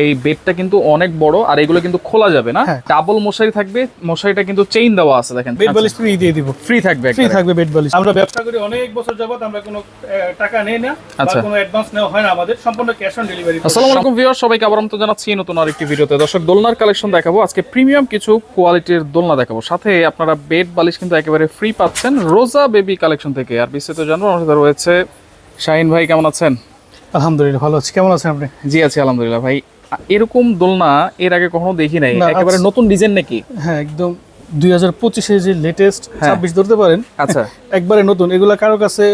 এই বেডটা কিন্তু অনেক বড় আর এগুলো কিন্তু খোলা যাবে না। হ্যাঁ। ডাবল মশারি থাকবে মশারিটা কিন্তু চেইন দেওয়া আছে দেখেন। বেড বালিশ ফ্রি দিয়ে দিব। ফ্রি থাকবে ফ্রি থাকবে বেড বালিশ। আমরা ব্যবসা করি অনেক বছর যাবত আমরা কোনো টাকা নেই না বা আচ্ছা। কোনো অ্যাডভান্স নেওয়া হয় না আমাদের সম্পূর্ণ ক্যাশ অন ডেলিভারি আসসালামু আলাইকুম ভিউয়ার সবাইকে আবার আমন্ত্রণ জানাচ্ছি নতুন আরেকটি ভিডিওতে। দর্শক দোলনার কালেকশন দেখাবো। আজকে প্রিমিয়াম কিছু কোয়ালিটির দোলনা দেখাবো। সাথে আপনারা বেড বালিশ কিন্তু একেবারে ফ্রি পাচ্ছেন রোজা বেবি কালেকশন থেকে। আর বিস্তারিত জানব আমার সাথে রয়েছে শাহিন ভাই কেমন আছেন? আলহামদুলিল্লাহ ভালো আছি। কেমন আছেন আপনি? জি আছি আলহামদুলিল্লাহ ভাই। এরকম দোলনা এর আগে কখনো দেখি নাই একেবারে। নতুন ডিজাইন নাকি হ্যাঁ একদম দুই হাজার পঁচিশে যে লেটেস্ট হ্যাঁ। ছাব্বিশ ধরতে পারেন আচ্ছা। একবারে নতুন। এগুলা কারও কাছে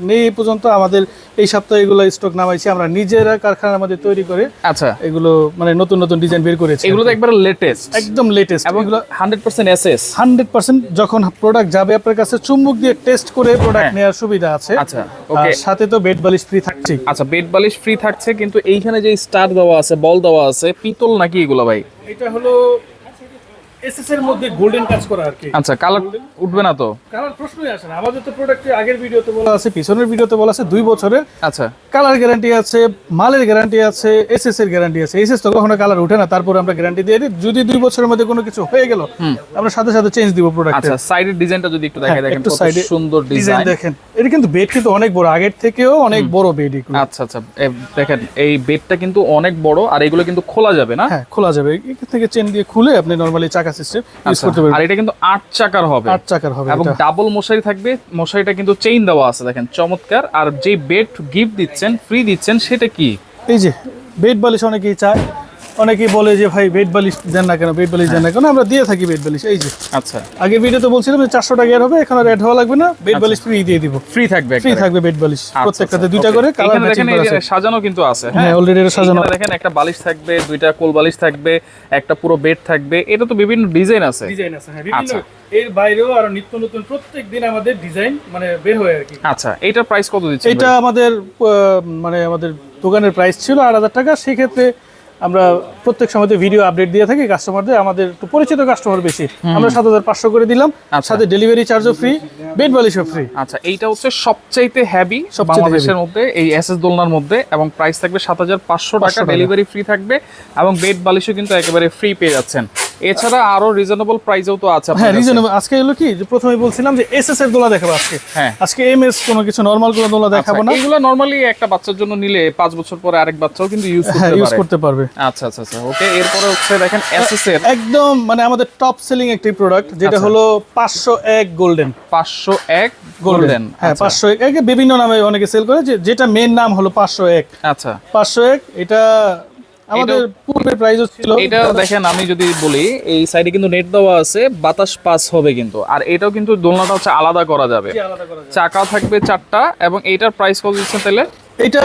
নেই পর্যন্ত আমাদের এই সপ্তাহে এগুলো স্টক নামাইছি আমরা নিজেরা কারখানার মধ্যে তৈরি করে আচ্ছা। এগুলো মানে নতুন নতুন ডিজাইন বের করেছি। এগুলো তো একবারে লেটেস্ট একদম লেটেস্ট এবং এগুলো hundred percent SS hundred percent যখন প্রোডাক্ট যাবে আপনার কাছে চুম্বক দিয়ে টেস্ট করে প্রোডাক্ট হ্যাঁ। নেওয়ার সুবিধা আছে। আচ্ছা ওকে সাথে তো বেড বালিশ ফ্রি থাকছেই। আচ্ছা বেড বালিশ ফ্রি থাকছে কিন্তু এইখানে যে স্টার দেওয়া আছে বল দেওয়া আছে পিতল নাকি এগুলো ভাই? এটা হলো এসএস এর মধ্যে গোল্ডেন কাজ করা আর কি। আচ্ছা কালার উঠবে না তো? কালার প্রশ্নই আসে না। আমাদের তো প্রোডাক্টে আগের ভিডিওতে বলা আছে পিছনের ভিডিওতে বলা আছে দুই বছরের। আচ্ছা। কালার গ্যারান্টি আছে মালের গ্যারান্টি আছে এসএস এর গ্যারান্টি আছে। এসএস তো কখনো কালার উঠে না তারপর আমরা গ্যারান্টি দিয়ে দিই। যদি দুই বছরের মধ্যে কোনো কিছু হয়ে গেল আমরা সাথে সাথে চেঞ্জ দিব প্রোডাক্ট আচ্ছা সাইডের ডিজাইনটা যদি একটু দেখাই দেখেন কত সাইডে সুন্দর ডিজাইন ডিজাইন দেখেন। এটা কিন্তু বেড কিন্তু অনেক বড় আগের থেকেও অনেক বড় বেড এগুলো। আচ্ছা আচ্ছা দেখেন এই বেডটা কিন্তু অনেক বড় আর এগুলো কিন্তু খোলা যাবে না? হ্যাঁ খোলা যাবে। এখান থেকে চেন দিয়ে খুলে আপনি নরমালি চাকা সিস্টেম ইউজ আচ্ছা, করতে পারবেন। আর এটা কিন্তু আট চাকার হবে। আট চাকার হবে এবং ডাবল মশারি থাকবে। মশারিটা কিন্তু চেইন দেওয়া আছে দেখেন চমৎকার। আর যে বেড গিফট দিচ্ছেন ফ্রি দিচ্ছেন সেটা কি? এই যে বেড বালিশ অনেকেই চায়। অনেকেই বলে যে ভাই বেড বালিশ দেন না কেন? বেড বালিশ দেন না কেন? আমরা দিয়ে থাকি বেড বালিশ এই যে। আচ্ছা। আগের ভিডিওতে বলছিলাম যে চারশো টাকা এর হবে এখন আর অ্যাড হওয়া লাগবে না। বেড বালিশ ফ্রি দিয়ে দিব। ফ্রি থাকবে ফ্রি থাকবে বেড বালিশ আচ্ছা, প্রত্যেকটাতে আচ্ছা, দুইটা করে কালার ম্যাচিং করা আছে। সাজানো কিন্তু আছে হ্যাঁ অলরেডি এটা সাজানো। দেখেন একটা বালিশ থাকবে দুইটা কোল বালিশ থাকবে একটা পুরো বেড থাকবে। এটা তো বিভিন্ন ডিজাইন আছে। ডিজাইন আছে হ্যাঁ বিভিন্ন আচ্ছা। এর বাইরেও আরও নিত্য নতুন প্রত্যেক দিন আমাদের ডিজাইন মানে বের হয় আর কি। আচ্ছা এটা প্রাইস কত দিচ্ছেন এটা আমাদের মানে আমাদের দোকানের প্রাইস ছিল আট হাজার টাকা। সেক্ষেত্রে আমরা প্রত্যেক সময় ভিডিও আপডেট দিয়ে থাকি কাস্টমারদের আমাদের একটু পরিচিত কাস্টমার বেশি। আমরা সাত হাজার পাঁচশো করে দিলাম আচ্ছা। সাথে ডেলিভারি চার্জও ফ্রি বেড বালিশও ফ্রি আচ্ছা এইটা হচ্ছে সবচাইতে হ্যাভি সব বাংলাদেশের মধ্যে এই এস এস দোলনার মধ্যে এবং প্রাইস থাকবে সাত হাজার পাঁচশো টাকা টাকা। ডেলিভারি ফ্রি থাকবে এবং বেড বালিশও কিন্তু একেবারে ফ্রি পেয়ে যাচ্ছেন। এছাড়া আরও রিজনেবল প্রাইসেও তো আছে হ্যাঁ রিজনেবল আজকে হলো কি? যে প্রথমে বলছিলাম যে এস এস এর দোলা দেখাবো আজকে। হ্যাঁ। আজকে এম এস কোনো কিছু নর্মাল কোনো দোলা দেখাবো না। এগুলো নরমালি একটা বাচ্চার জন্য নিলে পাঁচ বছর পরে আরেক বাচ্চাও কিন্তু ইউজ হ্যাঁ করতে ইউজ করতে পারবে। আচ্ছা আচ্ছা আচ্ছা ওকে এরপরে হচ্ছে দেখেন এসএস এর। একদম মানে আমাদের টপ সেলিং একটি প্রোডাক্ট যেটা আচ্ছা। হলো পাঁচশো এক গোল্ডেন পাঁচশো এক গোল্ডেন হ্যাঁ পাঁচশো এক একে বিভিন্ন নামে অনেকে সেল করে যেটা মেন নাম হলো পাঁচশো এক। আচ্ছা। পাঁচশো এক এটা আমাদের পূর্বে প্রাইসও ছিল। এটা দেখেন আমি যদি বলি এই সাইডে কিন্তু নেট দেওয়া আছে বাতাস পাস হবে কিন্তু। আর এটাও কিন্তু দোলনাটা হচ্ছে আলাদা করা যাবে। চাকাও থাকবে চারটা এবং এইটার প্রাইস কত দিচ্ছেন তাহলে? এটা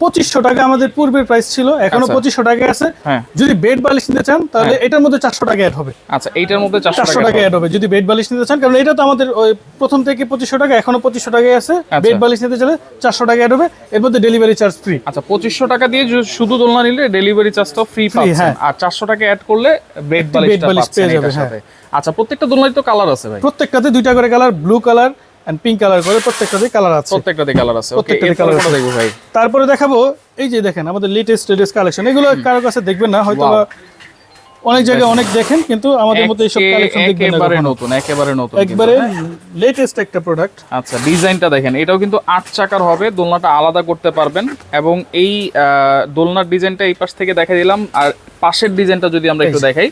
পঁচিশশো টাকা আমাদের পূর্বের প্রাইস ছিল এখনও আচ্ছা। পঁচিশশো টাকা আছে। হ্যাঁ। যদি বেড বালিশ নিতে চান তাহলে এটার মধ্যে চারশো টাকা অ্যাড হবে। আচ্ছা এইটার মধ্যে চারশো টাকা অ্যাড হবে যদি বেড বালিশ নিতে চান কারণ এটা তো আমাদের ওই প্রথম থেকে পঁচিশশো টাকা এখনও পঁচিশশো টাকায় আছে। আচ্ছা। বেড বালিশ নিতে চাইলে চারশো টাকা অ্যাড হবে এর মধ্যে ডেলিভারি চার্জ ফ্রি আচ্ছা পঁচিশশো টাকা দিয়ে শুধু দোলনা নিলে ডেলিভারি চার্জটা ফ্রি পাচ্ছেন। হ্যাঁ। আর চারশো টাকা অ্যাড করলে বেড বালিশ পেয়ে যাবে, হ্যাঁ। আচ্ছা প্রত্যেকটা দোলনায় তো কালার আছে ভাই। প্রত্যেকটাতে দুইটা করে colour blue colour and pink colour করে প্রত্যেকটাতে কালার আছে। প্রত্যেকটাতে কালার আছে। প্রত্যেকটাতে কালার আছে। দেখব ভাই? তারপরে দেখাবো এই যে দেখেন আমাদের লেটেস্ট লেটেস্ট কালেকশন এগুলো কারোর কাছে দেখবেন না হয়তো অনেক জায়গায় অনেক দেখেন কিন্তু আমাদের মতো এইসব কালেকশন দেখবেন একেবারে নতুন একেবারে নতুন একবারে হ্যাঁ? লেটেস্ট একটা প্রোডাক্ট আচ্ছা ডিজাইনটা দেখেন এটাও কিন্তু আট চাকার হবে দোলনাটা আলাদা করতে পারবেন। এবং এই দোলনার ডিজাইনটা এই পাশ থেকে দেখা দিলাম আর পাশের ডিজাইনটা যদি আমরা একটু দেখাই।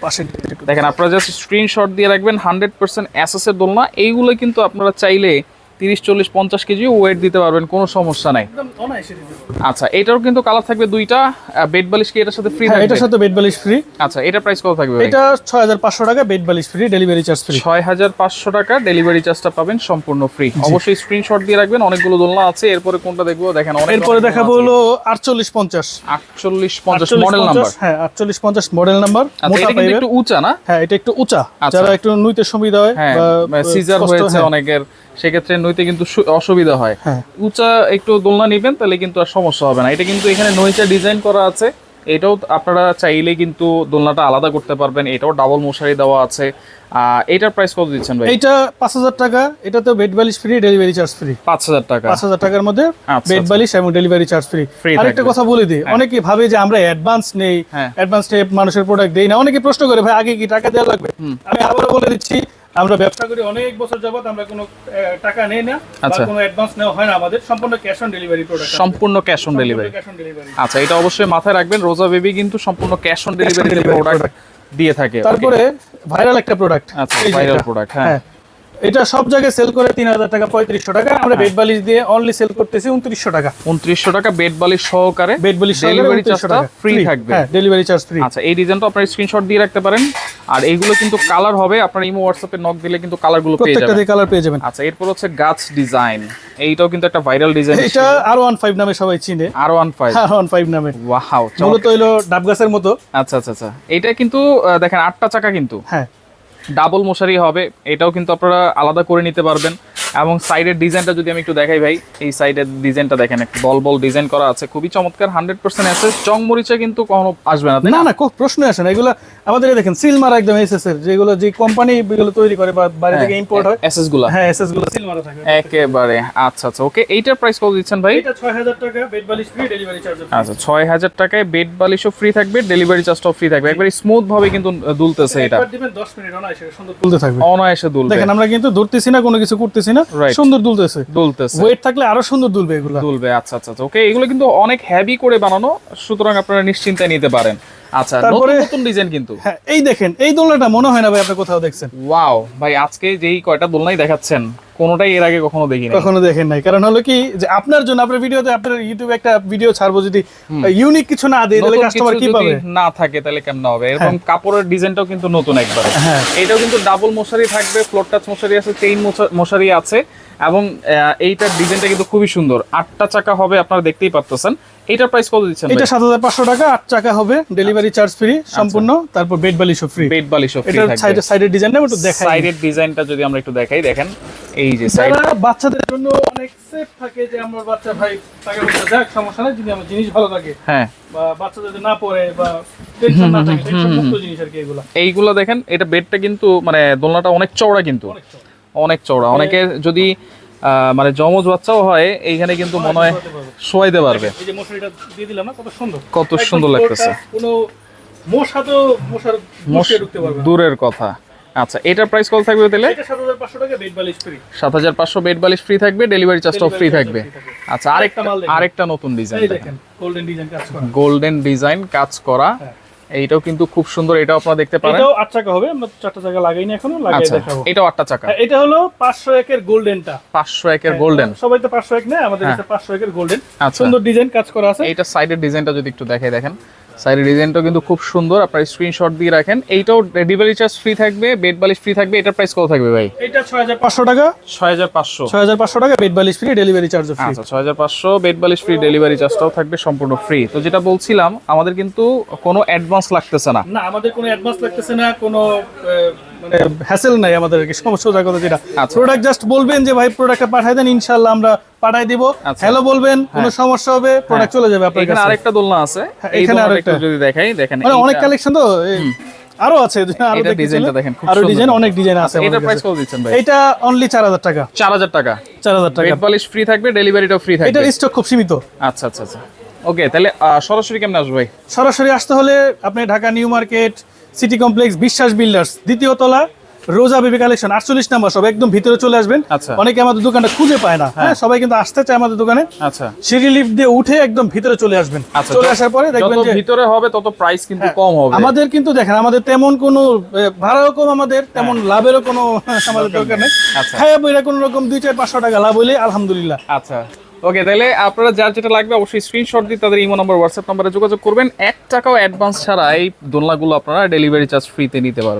দেখেন আপনারা জাস্ট স্ক্রিনশট দিয়ে রাখবেন হান্ড্রেড পার্সেন্ট অ্যাসেসের দোলনা এইগুলো কিন্তু আপনারা চাইলে তিরিশ চল্লিশ পঞ্চাশ কেজি ওয়েট দিতে পারবেন কোনো সমস্যা নাই। আচ্ছা এটারও কিন্তু কালার থাকবে দুইটা বেড বালিশ কি এটার সাথে ফ্রি হ্যাঁ থাকবে? এটার সাথে বেড বালিশ ফ্রি আচ্ছা এটা প্রাইস কত থাকবে এটা ছয় হাজার পাঁচশো টাকা বেড বালিশ ফ্রি ডেলিভারি চার্জ ফ্রি ছয় হাজার পাঁচশো টাকা ডেলিভারি চার্জটা পাবেন সম্পূর্ণ ফ্রি অবশ্যই স্ক্রিনশট দিয়ে রাখবেন অনেকগুলো দোলনা আছে এরপরে কোনটা দেখব? দেখেন এরপরে দেখাবো হলো আটচল্লিশ পঞ্চাশ। আটচল্লিশ পঞ্চাশ মডেল নাম্বার হ্যাঁ আটচল্লিশ পঞ্চাশ মডেল নাম্বার আচ্ছা এটা কিন্তু একটু উঁচা না? হ্যাঁ এটা একটু উঁচা। আচ্ছা। যারা একটু নুইতে সুবিধা হয় সিজার হয়েছে হ্যাঁ। অনেকের। সেক্ষেত্রে নইতে কিন্তু অসুবিধা হয়। হ্যাঁ। উঁচা একটু দোলনা নিবেন তাহলে কিন্তু আর সমস্যা হবে না। এটা কিন্তু এখানে নইটা ডিজাইন করা আছে। এটাও আপনারা চাইলে কিন্তু দোলনাটা আলাদা করতে পারবেন। এটাও ডাবল মশারি দেওয়া আছে। এটার প্রাইস কত দিচ্ছেন ভাই? এইটা পাঁচ হাজার টাকা। এটা তো বেড বালিশ ফ্রি ডেলিভারি চার্জ ফ্রি পাঁচ হাজার টাকা। পাঁচ হাজার টাকার মধ্যে আচ্ছা, বেড আচ্ছা। বালিশ এবং ডেলিভারি চার্জ ফ্রি আরেকটা কথা বলে দিই। অনেকে ভাবে যে আমরা অ্যাডভান্স নেই হ্যাঁ। অ্যাডভান্স মানুষের প্রোডাক্ট দেই না। অনেকে প্রশ্ন করে ভাই আগে কি টাকা দেওয়া লাগবে? আমি আবারও বলে দিচ্ছি আমরা ব্যবসা করি অনেক বছর যাবত আমরা কোনো টাকা নেই না বা আচ্ছা। কোনো অ্যাডভান্স নেওয়া হয় না আমাদের সম্পূর্ণ ক্যাশ অন ডেলিভারি প্রোডাক্ট সম্পূর্ণ ক্যাশ অন ডেলিভারি আচ্ছা এটা অবশ্যই মাথায় রাখবেন রোজা বেবি কিন্তু সম্পূর্ণ ক্যাশ অন ডেলিভারি প্রোডাক্ট দিয়ে থাকে তারপরে ভাইরাল একটা প্রোডাক্ট আচ্ছা, viral product, হ্যাঁ। এটা সব জায়গায় সেল করে তিন হাজার টাকা পঁয়ত্রিশশো টাকা। আমরা বেড বালিশ দিয়ে অনলি সেল করতেছি উনত্রিশশো টাকা। উনত্রিশশো টাকা বেড বালিশ সহকারে বেড বালিশ ডেলিভারি চার্জটা ফ্রি থাকবে। হ্যাঁ ডেলিভারি চার্জ ফ্রি আচ্ছা এই ডিজাইনটা আপনার স্ক্রিনশট দিয়ে রাখতে পারেন। আর এইগুলো কিন্তু কালার হবে আপনার ইমো হোয়াটসঅ্যাপে নক দিলে কিন্তু কালারগুলো পেয়ে যাবেন। কালার পেয়ে যাবেন। আচ্ছা এরপর হচ্ছে গাছ ডিজাইন এইটাও কিন্তু একটা ভাইরাল ডিজাইন এটা আর ওয়ান ফাইভ নামে সবাই চিনে। আর ওয়ান ফাইভ আর ওয়ান ফাইভ নামে। ওয়াও মূলত হইল ডাব গাছের মতো। আচ্ছা আচ্ছা আচ্ছা। এটা কিন্তু দেখেন আটটা চাকা কিন্তু। হ্যাঁ। ডাবল মশারি হবে। এটাও কিন্তু আপনারা আলাদা করে নিতে পারবেন। এবং সাইডের ডিজাইনটা যদি আমি একটু দেখাই ভাই এই সাইডের ডিজাইনটা দেখেন একটু বল বল ডিজাইন করা আছে খুবই চমৎকার হান্ড্রেড পার্সেন্ট আছে চং মরিচা কিন্তু কখনো আসবে না না? না প্রশ্ন আসে না এগুলো আমাদের দেখেন সিল মারা একদম এসএস এর যেগুলো যে কোম্পানি এগুলো তৈরি করে বা বাইরে থেকে ইম্পোর্ট হয়। এসএসগুলা। হ্যাঁ এসএসগুলো সিল মারা থাকে। একেবারে আচ্ছা আচ্ছা ওকে এইটার প্রাইস কত দিচ্ছেন ভাই? এটা ছয় হাজার টাকা বেড বালিশ ফ্রি ডেলিভারি চার্জ আচ্ছা ছয় হাজার টাকায় বেড বালিশও ফ্রি থাকবে ডেলিভারি চার্জটাও ফ্রি থাকবে একবারে স্মুথ ভাবে কিন্তু দুলতেছে এটা। একবার দিবেন 10 মিনিট অনায়াসে সুন্দর তুলতে থাকবে। অনায়াসে দুলবে। দেখেন আমরা কিন্তু ধরতেছি না কোনো কিছু করতেছি না। Right. সুন্দর দুলতেছে। দুলতেছে। ওয়েট থাকলে আরও সুন্দর দুলবে এগুলো। দুলবে আচ্ছা আচ্ছা আচ্ছা ওকে এগুলো কিন্তু অনেক হেভি করে বানানো সুতরাং আপনারা নিশ্চিন্তায় নিতে পারেন। আচ্ছা নতুন তারপরে- নতুন ডিজাইন কিন্তু। হ্যাঁ এই দেখেন এই দোলনাটা মনে হয় না ভাই আপনি কোথাও দেখছেন। ওয়াও ভাই আজকে যেই কয়টা দোলনাই দেখাচ্ছেন কোনোটাই এর আগে কখনো দেখিনি। কখনো দেখেন নাই। কারণ হলো কি যে আপনার জন্য আপনার ভিডিওতে আপনার ইউটিউবে একটা ভিডিও ছাড়বো যদি ইউনিক কিছু না দেয় তাহলে কাস্টমার কি পাবে? না থাকে তাহলে কেমন হবে? এরকম কাপড়ের ডিজাইনটাও কিন্তু নতুন একবার। হ্যাঁ। এটাও কিন্তু ডাবল মশারি থাকবে ফ্লোর টাচ মশারি আছে চেইন মশারি আছে এবং এইটার ডিজাইনটা কিন্তু খুবই সুন্দর। আটটা চাকা হবে আপনারা দেখতেই পারতেছেন। প্রাইস কত দিচ্ছেন এটা সাত হাজার পাঁচশো টাকা আট টাকা হবে ডেলিভারি চার্জ ফ্রি সম্পূর্ণ তারপর বেড বালিশও ফ্রি বেড বালিশও ফ্রি এটার থাকবে। সাইডে সাইডের ডিজাইনটা একটু দেখাই। সাইডের ডিজাইনটা যদি আমরা একটু দেখাই দেখেন এই যে সাইড বাচ্চাদের জন্য অনেক সেফ থাকে যে আমার বাচ্চা ভাই টাকা পয়সা যাক সমস্যা নাই যদি আমার জিনিস ভালো থাকে হ্যাঁ। বা বাচ্চা যদি না পড়ে বা টেনশন না থাকে টেনশন মুক্ত জিনিস আর কি এগুলো। এইগুলো দেখেন এটা বেডটা কিন্তু মানে দোলনাটা অনেক চওড়া কিন্তু। অনেক চওড়া। অনেকে যদি মানে জমজ বাচ্চাও হয় এইখানে কিন্তু মনে হয় শোয়াইতে পারবে। এই যে মশারিটা দিয়ে দিলাম না কত সুন্দর। কত সুন্দর লাগতেছে। কোনো মশা তো মশার ঢুকতে পারবে দূরের কথা। আচ্ছা এটার প্রাইস কত থাকবে তাহলে? সাত হাজার পাঁচশো বেড বালিশ ফ্রি থাকবে ডেলিভারি চার্জটাও ফ্রি থাকবে। আচ্ছা আরেকটা আরেকটা নতুন ডিজাইন দেখেন। গোল্ডেন ডিজাইন কাজ করা। গোল্ডেন ডিজাইন কাজ করা। হ্যাঁ। এইটাও কিন্তু খুব সুন্দর এটাও আপনারা দেখতে পারেন এটাও আট চাকা হবে আমরা চারটা চাকা লাগাইনি এখনও লাগাই আচ্ছা দেখাবো। এটাও আটটা চাকা। হ্যাঁ, এটা হলো 501 এর গোল্ডেনটা। 501 এর গোল্ডেন। সবাই তো পাঁচশো এক নেয় আমাদের এটা কাছে পাঁচশো একের গোল্ডেন। আচ্ছা। সুন্দর ডিজাইন কাজ করা আছে। এটা সাইডের ডিজাইনটা যদি একটু দেখাই দেখেন। সাইডের ডিজাইনটাও কিন্তু খুব সুন্দর। আপনার স্ক্রিনশট দিয়ে রাখেন। এইটাও ডেলিভারি চার্জ ফ্রি থাকবে বেড বালিশ ফ্রি থাকবে এটার প্রাইস কত থাকবে ভাই? এটা ছয় হাজার পাঁচশো টাকা। ছয় হাজার পাঁচশো। ছয় হাজার পাঁচশো টাকা বেড বালিশ ফ্রি ডেলিভারি চার্জ ফ্রি আচ্ছা ছয় হাজার পাঁচশো বেড বালিশ ফ্রি ডেলিভারি চার্জটাও থাকবে সম্পূর্ণ ফ্রি তো যেটা বলছিলাম আমাদের কিন্তু কোনো অ্যাডভান্স লাগতেছে না। না আমাদের কোনো অ্যাডভান্স লাগতেছে না কোনো মানে হ্যাসেল নাই আমাদের সমস্যা কথা যেটা। আচ্ছা। প্রোডাক্ট জাস্ট বলবেন যে ভাই প্রোডাক্টটা পাঠাই দেন ইনশাআল্লাহ আমরা পাঠাই দিব। আচ্ছা। হ্যালো বলবেন কোনো সমস্যা হবে প্রোডাক্ট চলে যাবে আপনার কাছে। আরেকটা দোলনা আছে। হ্যাঁ, এখানে আরেকটা। যদি দেখাই দেখেন মানে অনেক কালেকশন তো আরও আছে আরও ডিজাইনটা দেখেন খুব আরও ডিজাইন অনেক ডিজাইন আছে এটা প্রাইস কত দিচ্ছেন ভাই? এটা অনলি চার হাজার টাকা। চার হাজার টাকা। চার হাজার টাকা। বেড বালিশ ফ্রি থাকবে ডেলিভারিটাও ফ্রি থাকবে। এটার স্টক খুব সীমিত। আচ্ছা আচ্ছা আচ্ছা। ওকে তাহলে সরাসরি কেমন আসবে ভাই? সরাসরি আসতে হলে আপনি Dhaka new market city complex Biswas builders দ্বিতীয় তলা রোজা বেবি কালেকশন আটচল্লিশ নাম্বার সব একদম ভিতরে চলে আসবেন। আচ্ছা। অনেকে আমাদের দোকানটা খুঁজে পায় না। হ্যাঁ। সবাই কিন্তু আসতে চায় আমাদের দোকানে। আচ্ছা। সিঁড়ি লিফট দিয়ে উঠে একদম ভিতরে চলে আসবেন। আচ্ছা চলে আসার পরে দেখবেন যে হ্যাঁ, ভিতরে হবে তত প্রাইস কিন্তু কম হবে। আমাদের কিন্তু দেখেন আমাদের তেমন কোনো ভাড়াও কম আমাদের তেমন লাভেরও কোনো আমাদের দরকার নেই। হ্যাঁ। আচ্ছা। বইরা কোনো রকম দুই চার পাঁচশো টাকা লাভ হইলে আলহামদুলিল্লাহ। আচ্ছা। ওকে তাহলে আপনারা যার যেটা লাগবে অবশ্যই স্ক্রিনশট দিয়ে তাদের ইমো নম্বর হোয়াটসঅ্যাপ নম্বরে যোগাযোগ করবেন। এক টাকাও অ্যাডভান্স ছাড়া এই দোলনাগুলো আপনারা ডেলিভারি চার্জ ফ্রিতে নিতে পারবেন।